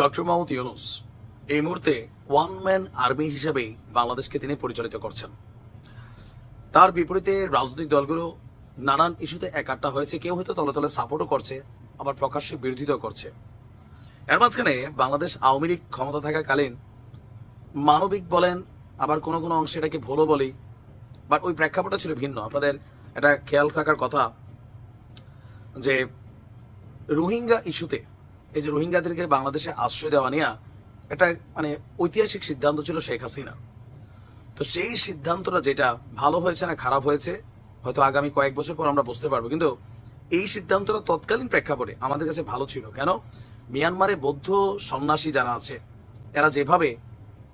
Doctor Mohammad Yunus, এই মুহূর্তে one man army হিসেবেই বাংলাদেশকে তিনি পরিচালিত করছেন। তার বিপরীতে রাজনৈতিক দলগুলো নানান ইস্যুতে একাট্টা হয়েছে, কেউ হয়তো তলে তলে সাপোর্টও করছে, আবার প্রকাশ্যে বিরোধিতাও করছে। এর মাঝখানে বাংলাদেশ আওয়ামী লীগ ক্ষমতা থাকাকালীন মানবিক বলেন, আবার কোনো কোনো অংশে এটাকে ভুলও বলি, বাট ওই প্রেক্ষাপটটা ছিল ভিন্ন। আপনাদের এটা খেয়াল থাকার কথা যে রোহিঙ্গা ইস্যুতে এই যে রোহিঙ্গাদেরকে বাংলাদেশে আশ্রয় দেওয়া নিয়ে একটা মানে ঐতিহাসিক সিদ্ধান্ত ছিল শেখ হাসিনা। তো সেই সিদ্ধান্তটা যেটা ভালো হয়েছে না খারাপ হয়েছে, হয়তো আগামী কয়েক বছর পর আমরা বুঝতে পারব। কিন্তু এই সিদ্ধান্তটা তৎকালীন প্রেক্ষাপটে আমাদের কাছে ভালো ছিল। কেন? মিয়ানমারে বৌদ্ধ সন্ন্যাসী যারা আছে, এরা যেভাবে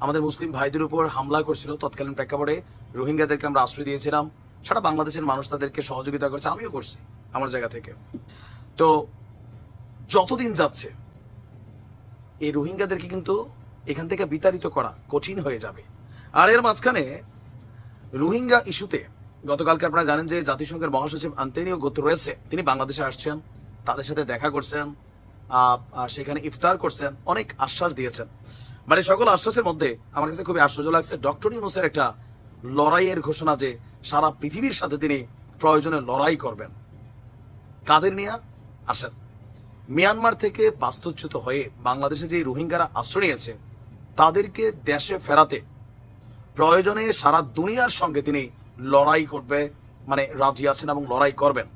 আমাদের মুসলিম ভাইদের উপর হামলা করছিল তৎকালীন প্রেক্ষাপটে, রোহিঙ্গাদেরকে আমরা আশ্রয় দিয়েছিলাম, সারা বাংলাদেশের মানুষ তাদেরকে সহযোগিতা করছে, আমিও করছি আমার জায়গা থেকে। তো যতদিন যাচ্ছে, এই রোহিঙ্গাদেরকে কিন্তু এখান থেকে বিতাড়িত করা কঠিন হয়ে যাবে। আর এর মাঝখানে রোহিঙ্গা ইস্যুতে গতকালকে আপনারা জানেন যে জাতিসংঘের মহাসচিব আন্তনিও গুতরেসে তিনি বাংলাদেশে আসছেন, তাদের সাথে দেখা করছেন সেখানে ইফতার করছেন, অনেক আশ্বাস দিয়েছেন। মানে সকল আশ্বাসের মধ্যে আমার কাছে খুবই আশ্চর্য লাগছে, ডক্টর ইউনুসের একটা লড়াইয়ের ঘোষণা যে সারা পৃথিবীর সাথে তিনি প্রয়োজনে লড়াই করবেন। কাদের নিয়ে? আসেন। মিয়ানমার থেকে বাস্তুচ্যুত হয়ে বাংলাদেশে যে রোহিঙ্গারা আশ্রয় নিয়েছে, তাদেরকে দেশে ফেরাতে প্রয়োজনে সারা দুনিয়ার সঙ্গে তিনি লড়াই করবে মানে রাজি আছেন এবং লড়াই করবেন।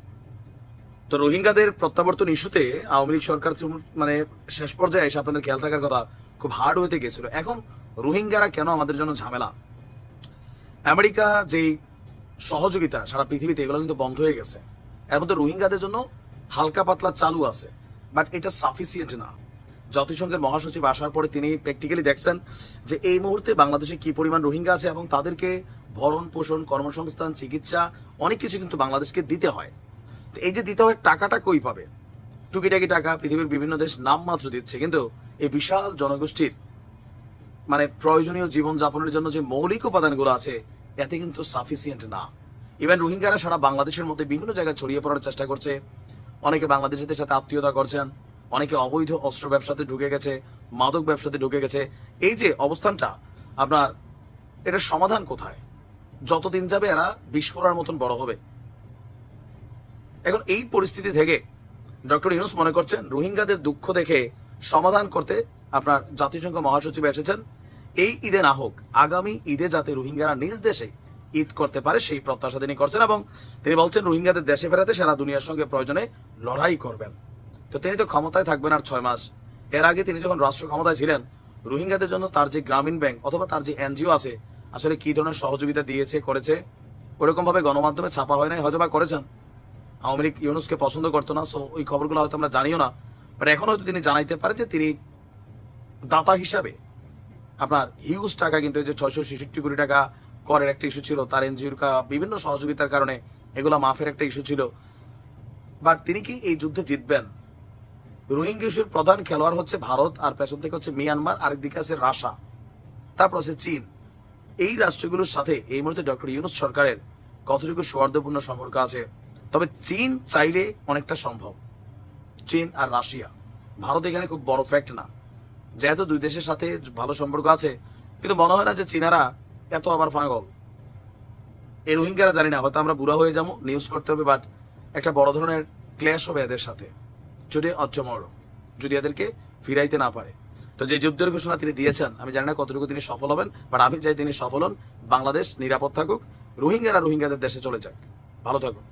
তো রোহিঙ্গাদের প্রত্যাবর্তন ইস্যুতে আওয়ামী লীগ সরকার মানে শেষ পর্যায়ে এসে আপনাদের খেয়াল থাকার কথা, খুব হার্ড হতে গেছিল। এখন রোহিঙ্গারা কেন আমাদের জন্য ঝামেলা? আমেরিকা যেই সহযোগিতা সারা পৃথিবীতে, এগুলো কিন্তু বন্ধ হয়ে গেছে। এর মধ্যে রোহিঙ্গাদের জন্য হালকা পাতলা চালু আছে। বাট এটা সাফিসিয়েন্ট না। জাতিসংঘের মহাসচিব আসার পরে তিনি প্র্যাকটিক্যালি দেখছেন যে এই মুহূর্তে বাংলাদেশে কি পরিমাণ রোহিঙ্গা আছে এবং তাদেরকে ভরণ পোষণ, কর্মসংস্থান, চিকিৎসা, অনেক কিছু কিন্তু বাংলাদেশকে দিতে হয়। তো এই যে দিতে হয় টাকাটা কই পাবে? টুকিটাকি টাকা পৃথিবীর বিভিন্ন দেশ নামমাত্র দিচ্ছে, কিন্তু এই বিশাল জনগোষ্ঠীর মানে প্রয়োজনীয় জীবন যাপনের জন্য যে মৌলিক উপাদানগুলো আছে, এতে কিন্তু সাফিসিয়েন্ট না। ইভেন রোহিঙ্গারা সারা বাংলাদেশের মধ্যে বিভিন্ন জায়গায় ছড়িয়ে পড়ার চেষ্টা করছে। অনেকে বাংলাদেশিদের সাথে আত্মীয়তা করছেন, অনেকে অবৈধ অস্ত্র ব্যবসাতে ঢুকে গেছে, মাদক ব্যবসাতে ঢুকে গেছে। এই যে অবস্থানটা, আপনার এটার সমাধান কোথায়? যতদিন যাবে এরা বিস্ফোরার মতন বড় হবে। এখন এই পরিস্থিতি থেকে ডক্টর ইউনুস মনে করছেন, রোহিঙ্গাদের দুঃখ দেখে সমাধান করতে আপনার জাতিসংঘ মহাসচিব এসেছেন। এই ঈদে না হোক, আগামী ঈদে যাতে রোহিঙ্গারা নিজ দেশে ঈদ করতে পারে, সেই প্রত্যাশা তিনি করছেন এবং তিনি বলছেন, রোহিঙ্গাদের দেশে ফেরাতে সারা দুনিয়ার সঙ্গে প্রয়োজনে লড়াই করবেন। তো তিনি তো ক্ষমতায় থাকবেন আর ছয় মাস। এর আগে তিনি যখন রাষ্ট্র ক্ষমতায় ছিলেন, রোহিঙ্গাদের জন্য তার যে গ্রামীণ ব্যাংক অথবা তার যে এনজিও আছে, আসলে কি ধরনের সহযোগিতা দিয়েছে, করেছে ওরকম ভাবে গণমাধ্যমে ছাপা হয় নাই হয়তো বা করেছেন। আওয়ামী লীগ ইউনুসকে পছন্দ করতো না, সো ওই খবরগুলো হয়তো আমরা জানিও না। বাট এখন হয়তো তিনি জানাইতে পারে যে তিনি দাতা হিসাবে আপনার হিউজ টাকা কিন্তু এই যে ছয়শো ছেষট্টি কোটি টাকা করের একটা ইস্যু ছিল, তার এনজিওর বিভিন্ন সহযোগিতার কারণে এগুলো মাফের একটা ইস্যু ছিল। বাট তিনি কি এই যুদ্ধে জিতবেন? রোহিঙ্গা ইস্যুর প্রধান খেলোয়াড় হচ্ছে ভারত, আর পেছন থেকে হচ্ছে মিয়ানমার আরেকদিকে আছে রাশা। তারপর আছে চীন। এই রাষ্ট্রগুলোর সাথে এই মুহূর্তে ডক্টর ইউনুস সরকারের কতটুকু সৌহার্দ্যপূর্ণ সম্পর্ক আছে? তবে চীন চাইলে অনেকটা সম্ভব। চীন আর রাশিয়া। ভারত এখানে খুব বড় ফ্যাক্ট না। যেহেতু দুই দেশের সাথে ভালো সম্পর্ক আছে, কিন্তু মনে হয় না যে চীনারা এত আবার পাগল। এই রোহিঙ্গারা জানি না, হয়তো আমরা বুড়া হয়ে যাব নিউজ করতে হবে বাট একটা বড় ধরনের ক্ল্যাশ হবে এদের সাথে। যদি অচমর যদি এদেরকে ফিরাইতে না পারে। তো যে যুদ্ধের ঘোষণা তিনি দিয়েছেন, আমি জানি না কতটুকু তিনি সফল হবেন বাট আমি চাই তিনি সফল হন, বাংলাদেশ নিরাপদ থাকুক, রোহিঙ্গারা রোহিঙ্গাদের দেশে চলে যাক। ভালো থাকুক